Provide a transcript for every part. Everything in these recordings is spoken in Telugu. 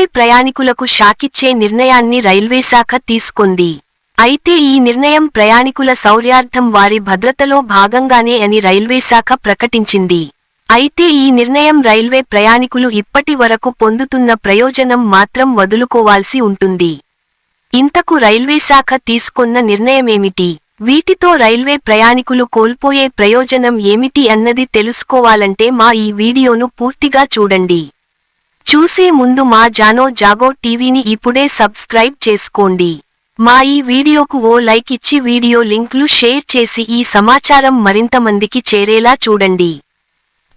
రైల్వే ప్రయాణికులకు షాకిచ్చే నిర్ణయాన్ని రైల్వే శాఖ తీసుకొంది. అయితే ఈ నిర్ణయం ప్రయాణికుల సౌర్యార్థం వారి భద్రతలో భాగంగానే అని రైల్వే శాఖ ప్రకటించింది. అయితే ఈ నిర్ణయం రైల్వే ప్రయాణికులు ఇప్పటి వరకు పొందుతున్న ప్రయోజనం మాత్రం వదులుకోవాల్సి ఉంటుంది. ఇంతకు రైల్వే శాఖ నిర్ణయమేమిటి? వీటితో రైల్వే ప్రయాణికులు కోల్పోయే ప్రయోజనం ఏమిటి అన్నది తెలుసుకోవాలంటే మా ఈ వీడియోను పూర్తిగా చూడండి. చూసే ముందు మా జానో జాగో టీవీని ఇప్పుడే సబ్స్క్రైబ్ చేసుకోండి. మా ఈ వీడియోకు ఓ లైక్ ఇచ్చి వీడియో లింక్లు షేర్ చేసి ఈ సమాచారం మరింత మందికి చేరేలా చూడండి.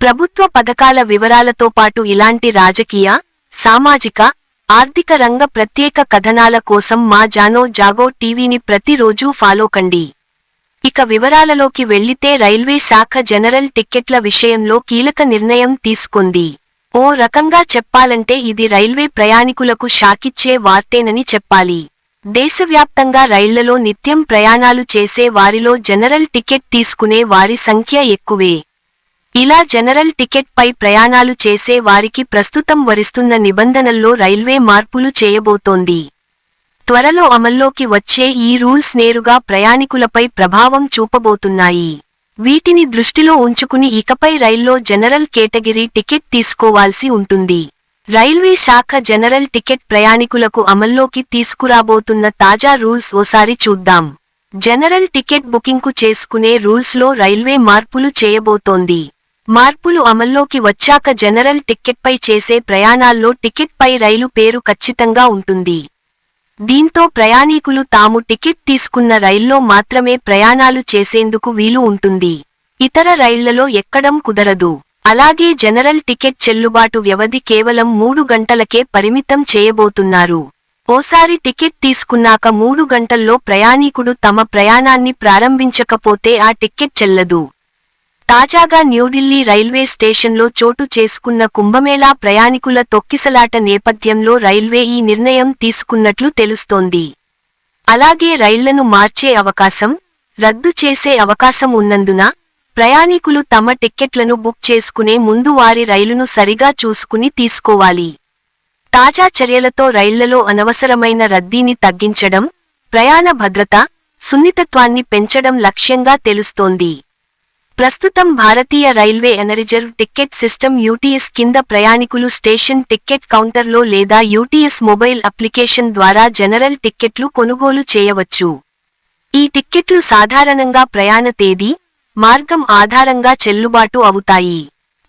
ప్రభుత్వ పథకాల వివరాలతో పాటు ఇలాంటి రాజకీయ సామాజిక ఆర్థిక రంగ ప్రత్యేక కథనాల కోసం మా జానో జాగో టీవీని ప్రతిరోజూ ఫాలో కండి. ఇక వివరాలలోకి వెళ్ళితే రైల్వే శాఖ జనరల్ టిక్కెట్ల విషయంలో కీలక నిర్ణయం తీసుకుంది. ఓ రకంగా చెప్పాలంటే ఇది రైల్వే ప్రయాణికులకు షాకిచ్చే వార్తేనని చెప్పాలి. దేశవ్యాప్తంగా రైళ్ళలో నిత్యం ప్రయాణాలు చేసే వారిలో జనరల్ టికెట్ తీసుకునే వారి సంఖ్య ఎక్కువే. ఇలా జనరల్ టికెట్ పై ప్రయాణాలు చేసే వారికి ప్రస్తుతం వరిస్తున్న నిబంధనల్లో రైల్వే మార్పులు చేయబోతోంది. త్వరలో అమల్లోకి వచ్చే ఈ రూల్స్ నేరుగా ప్రయాణికులపై ప్రభావం చూపబోతున్నాయి. వీటిని దృష్టిలో ఉంచుకుని ఇకపై రైల్లో జనరల్ కేటగిరీ టికెట్ తీసుకోవాల్సి ఉంటుంది. రైల్వే శాఖ జనరల్ టికెట్ ప్రయాణికులకు అమల్లోకి తీసుకురాబోతున్న తాజా రూల్స్ ఓసారి చూద్దాం. జనరల్ టికెట్ బుకింగ్కు చేసుకునే రూల్స్లో రైల్వే మార్పులు చేయబోతోంది. మార్పులు అమల్లోకి వచ్చాక జనరల్ టిక్కెట్పై చేసే ప్రయాణాల్లో టికెట్పై రైలు పేరు ఖచ్చితంగా ఉంటుంది. దీంతో ప్రయాణీకులు తాము టికెట్ తీసుకున్న రైల్లో మాత్రమే ప్రయాణాలు చేసేందుకు వీలు ఉంటుంది. ఇతర రైళ్ళలో ఎక్కడం కుదరదు. అలాగే జనరల్ టికెట్ చెల్లుబాటు వ్యవధి కేవలం మూడు గంటలకే పరిమితం చేయబోతున్నారు. ఓసారి టికెట్ తీసుకున్నాక మూడు గంటల్లో ప్రయాణీకుడు తమ ప్రయాణాన్ని ప్రారంభించకపోతే ఆ టిక్కెట్ చెల్లదు. తాజాగా న్యూఢిల్లీ రైల్వే స్టేషన్లో చోటు చేసుకున్న కుంభమేళా ప్రయాణికుల తొక్కిసలాట నేపథ్యంలో రైల్వే ఈ నిర్ణయం తీసుకున్నట్లు తెలుస్తోంది. అలాగే రైళ్ళను మార్చే అవకాశం రద్దు చేసే అవకాశం ఉన్నందున ప్రయాణికులు తమ టిక్కెట్లను బుక్ చేసుకునే ముందు వారి రైలును సరిగా చూసుకుని తీసుకోవాలి. తాజా చర్యలతో రైళ్ళలో అనవసరమైన రద్దీని తగ్గించడం ప్రయాణ భద్రత సున్నితత్వాన్ని పెంచడం లక్ష్యంగా తెలుస్తోంది. ప్రస్తుతం భారతీయ railway unreserved ticket system UTS కింద ప్రయాణికులు స్టేషన్ టిక్కెట్ కౌంటర్లో లేదా యూటీఎస్ మొబైల్ అప్లికేషన్ ద్వారా జనరల్ టిక్కెట్లు కొనుగోలు చేయవచ్చు. ఈ టిక్కెట్లు సాధారణంగా ప్రయాణ తేదీ మార్గం ఆధారంగా చెల్లుబాటు అవుతాయి.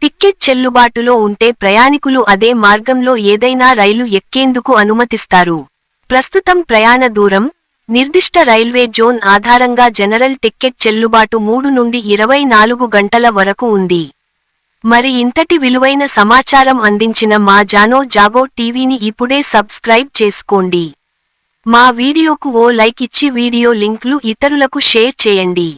టిక్కెట్ చెల్లుబాటులో ఉంటే ప్రయాణికులు అదే మార్గంలో ఏదైనా రైలు ఎక్కేందుకు అనుమతిస్తారు. ప్రస్తుతం ప్రయాణ దూరం నిర్దిష్ట రైల్వే జోన్ ఆధారంగా జనరల్ టిక్కెట్ చెల్లుబాటు మూడు నుండి ఇరవై నాలుగు గంటల వరకు ఉంది. మరి ఇంతటి విలువైన సమాచారం అందించిన మా జానో జాగో టీవీని ఇప్పుడే సబ్స్క్రైబ్ చేసుకోండి. మా వీడియోకు ఓ లైక్ ఇచ్చి వీడియో లింక్లు ఇతరులకు షేర్ చేయండి.